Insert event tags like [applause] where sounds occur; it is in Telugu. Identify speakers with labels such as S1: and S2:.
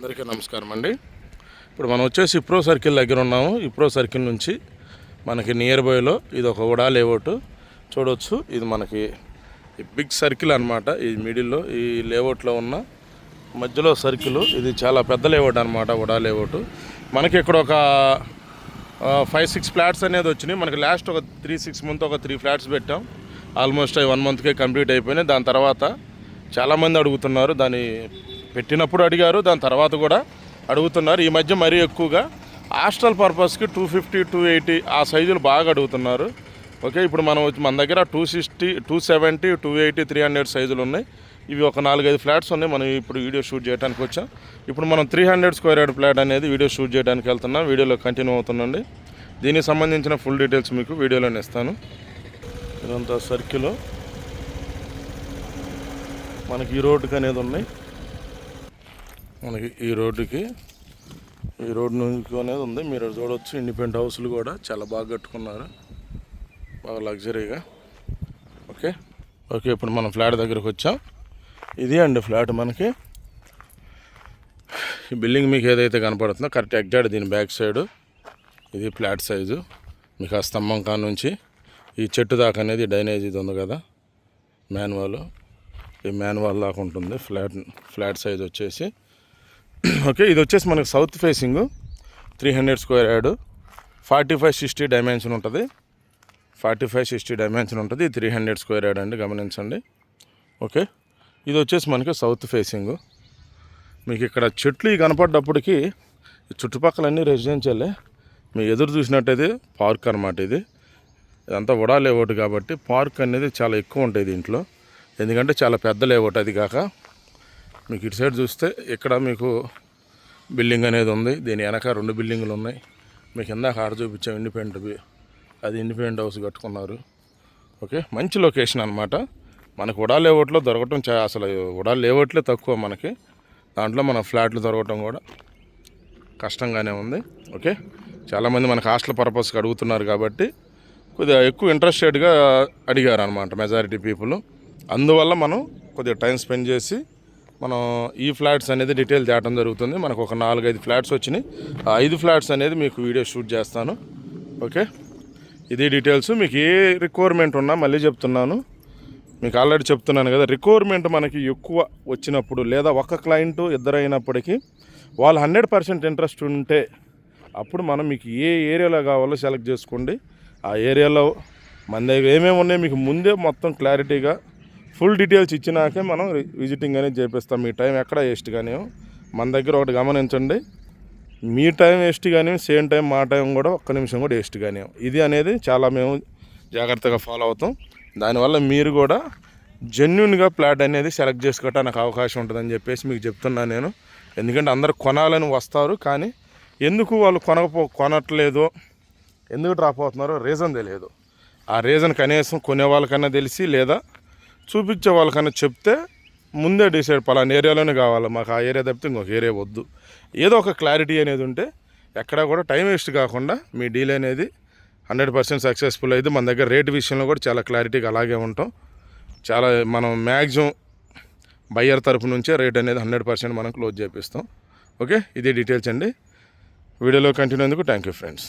S1: అందరికీ నమస్కారం అండి. ఇప్పుడు మనం వచ్చేసి ఇప్రో సర్కిల్ దగ్గర ఉన్నాము. ఇప్రో సర్కిల్ నుంచి మనకి నియర్ బైలో ఇది ఒక ఉడా లేఅవుట్ చూడవచ్చు ఇది మనకి ఈ బిగ్ సర్కిల్ అనమాట ఈ మిడిల్లో ఈ లేఅవుట్లో ఉన్న మధ్యలో సర్కిల్ ఇది చాలా పెద్ద లేఅవుట్ అనమాట ఉడా లేఅవుట్ మనకి ఇక్కడ ఒక ఫైవ్ సిక్స్ ఫ్లాట్స్ అనేది వచ్చినాయి. మనకి లాస్ట్ ఒక త్రీ సిక్స్ మంత్ ఒక త్రీ ఫ్లాట్స్ పెట్టాం. ఆల్మోస్ట్ అవి వన్ మంత్కే కంప్లీట్ అయిపోయినాయి. దాని తర్వాత చాలామంది అడుగుతున్నారు దాని పెట్టినప్పుడు అడిగారు దాని తర్వాత కూడా అడుగుతున్నారు. ఈ మధ్య మరీ ఎక్కువగా హాస్టల్ పర్పస్కి టూ ఫిఫ్టీ టూ ఎయిటీ ఆ సైజులు బాగా అడుగుతున్నారు. ఓకే ఇప్పుడు మనం వచ్చి- మన దగ్గర two sixty two seventy two eighty three hundred సైజులు ఉన్నాయి. ఇవి ఒక నాలుగైదు ఫ్లాట్స్ ఉన్నాయి. మనం ఇప్పుడు వీడియో షూట్ చేయడానికి వచ్చాం. ఇప్పుడు మనం three hundred square yard flat అనేది వీడియో షూట్ చేయడానికి వెళ్తున్నాం. వీడియోలో కంటిన్యూ అవుతుందండి. దీనికి సంబంధించిన ఫుల్ డీటెయిల్స్ మీకు వీడియోలోనే ఇస్తాను. ఇదంతా సర్కిల్ మనకి ఈ రోడ్డుకి అనేది ఉన్నాయి. మనకి ఈ రోడ్డుకి. ఈ రోడ్డు నుంచి అనేది ఉంది. మీరు చూడవచ్చు ఇండిపెండెంట్ హౌస్లు కూడా చాలా బాగా కట్టుకున్నారు. బాగా లగ్జరీగా. ఓకే? ఓకే ఇప్పుడు మనం ఫ్లాట్ దగ్గరికి వచ్చాం. ఇది అండి ఫ్లాట్ మనకి. ఈ బిల్డింగ్ మీకు ఏదైతే కనపడుతుందో కరెక్ట్ ఎగ్జాక్ట్ దీని బ్యాక్ సైడ్. ఇది ఫ్లాట్ సైజు. మీకు ఆ స్తంభం కా నుంచి ఈ చెట్టు దాకా అనేది డైనేజ్ ఇది ఉంది కదా. మ్యాన్వాల్ ఈ మ్యాన్వాల్ దాకా ఉంటుంది. ఫ్లాట్ ఫ్లాట్ సైజ్ వచ్చేసి [clears throat] ఓకే ఇది వచ్చేసి మనకి south facing three hundred square yard forty five sixty dimension ఉంటుంది. ఫార్టీ ఫైవ్ సిక్స్టీ డైమెన్షన్ ఉంటుంది త్రీ హండ్రెడ్ స్క్వేర్ యార్డ్ అండి గమనించండి. ఓకే ఇది వచ్చేసి మనకి సౌత్ ఫేసింగ్ మీకు ఇక్కడ చెట్లు కనపడ్డప్పటికీ కనపడ్డప్పటికి చుట్టుపక్కలన్నీ రెసిడెన్షియలే మీ ఎదురు చూసినట్టయితే పార్క్ అనమాట ఇది. ఇదంతా వడా లేఅవుట్ కాబట్టి పార్క్ అనేది చాలా ఎక్కువ ఉంటుంది దీంట్లో. ఎందుకంటే చాలా పెద్ద లేఅవుట్ అది కాక. మీకు ఇటు సైడ్ చూస్తే ఇక్కడ మీకు బిల్డింగ్ అనేది ఉంది. దీని వెనక రెండు బిల్డింగులు ఉన్నాయి. మీకు ఇందాక ఆడ చూపించాం ఇండిపెండెంట్ బి- అది ఇండిపెండెంట్ హౌస్ కట్టుకున్నారు. ఓకే? మంచి లొకేషన్ అనమాట మనకు ఉడా లేఅవుట్లో దొరకటం చా అసలు ఉడా లేఅవుట్లే తక్కువ మనకి. దాంట్లో మన ఫ్లాట్లు దొరకటం కూడా కష్టంగానే ఉంది. ఓకే? చాలామంది మనకు హాస్టల్ పర్పస్కి అడుగుతున్నారు కాబట్టి కొద్దిగా ఎక్కువ ఇంట్రెస్టెడ్గా అడిగారు అనమాట మెజారిటీ పీపుల్. అందువల్ల మనం కొద్దిగా టైం స్పెండ్ చేసి మనం ఈ ఫ్లాట్స్ అనేది డీటెయిల్ తేటం జరుగుతుంది. మనకు ఒక నాలుగైదు ఫ్లాట్స్ వచ్చినాయి. ఆ ఐదు ఫ్లాట్స్ అనేది మీకు వీడియో షూట్ చేస్తాను. ఓకే? ఇది డీటెయిల్స్. మీకు ఏ రిక్వైర్మెంట్ ఉన్నా మళ్ళీ చెప్తున్నాను. మీకు ఆల్రెడీ చెప్తున్నాను కదా రిక్వైర్మెంట్ మనకి ఎక్కువ వచ్చినప్పుడు లేదా ఒక క్లయింట్ ఇద్దరైనప్పటికీ వాళ్ళు హండ్రెడ్ పర్సెంట్ ఇంట్రెస్ట్ ఉంటే అప్పుడు మనం మీకు ఏ ఏరియాలో కావాలో సెలెక్ట్ చేసుకోండి. ఆ ఏరియాలో మన దగ్గర ఏమేమి ఉన్నాయో మీకు ముందే మొత్తం క్లారిటీగా ఫుల్ డీటెయిల్స్ ఇచ్చినాకే మనం విజిటింగ్ అనేది చేపిస్తాం. మీ టైం ఎక్కడ వేస్ట్ కానీ మన దగ్గర ఒకటి గమనించండి. మీ టైం వేస్ట్ కానీ సేమ్ టైం మా టైం కూడా ఒక్క నిమిషం కూడా వేస్ట్ కానీ ఇది అనేది చాలా మేము జాగ్రత్తగా ఫాలో అవుతాం. దానివల్ల మీరు కూడా జెన్యున్గా ప్లాట్ అనేది సెలెక్ట్ చేసుకోవటానికి అవకాశం ఉంటుందని చెప్పేసి మీకు చెప్తున్నాను నేను. ఎందుకంటే అందరు కొనాలని వస్తారు కానీ ఎందుకు వాళ్ళు కొనకపో కొనట్లేదు ఎందుకు డ్రాప్ అవుతున్నారో రీజన్ తెలియదు. ఆ రీజన్ కనీసం కొనే వాళ్ళకన్నా తెలిసి లేదా చూపించే వాళ్ళకన్నా చెప్తే ముందే డిసైడ్ పలానా ఏరియాలోనే కావాలి? మాకు ఆ ఏరియా తప్పితే ఇంకొక ఏరియా వద్దు. ఏదో ఒక క్లారిటీ అనేది ఉంటే ఎక్కడా కూడా టైం వేస్ట్ కాకుండా మీ డీల్ అనేది హండ్రెడ్ పర్సెంట్ సక్సెస్ఫుల్ అయితే మన దగ్గర రేట్ విషయంలో కూడా చాలా క్లారిటీగా అలాగే ఉంటాం. చాలా మనం మ్యాక్సిమం బయ్యర్ తరపు నుంచే రేట్ అనేది హండ్రెడ్ పర్సెంట్ మనం క్లోజ్ చేపిస్తాం. ఓకే ఇది డీటెయిల్స్ అండి. వీడియోలో కంటిన్యూ అందుకు థ్యాంక్ యూ ఫ్రెండ్స్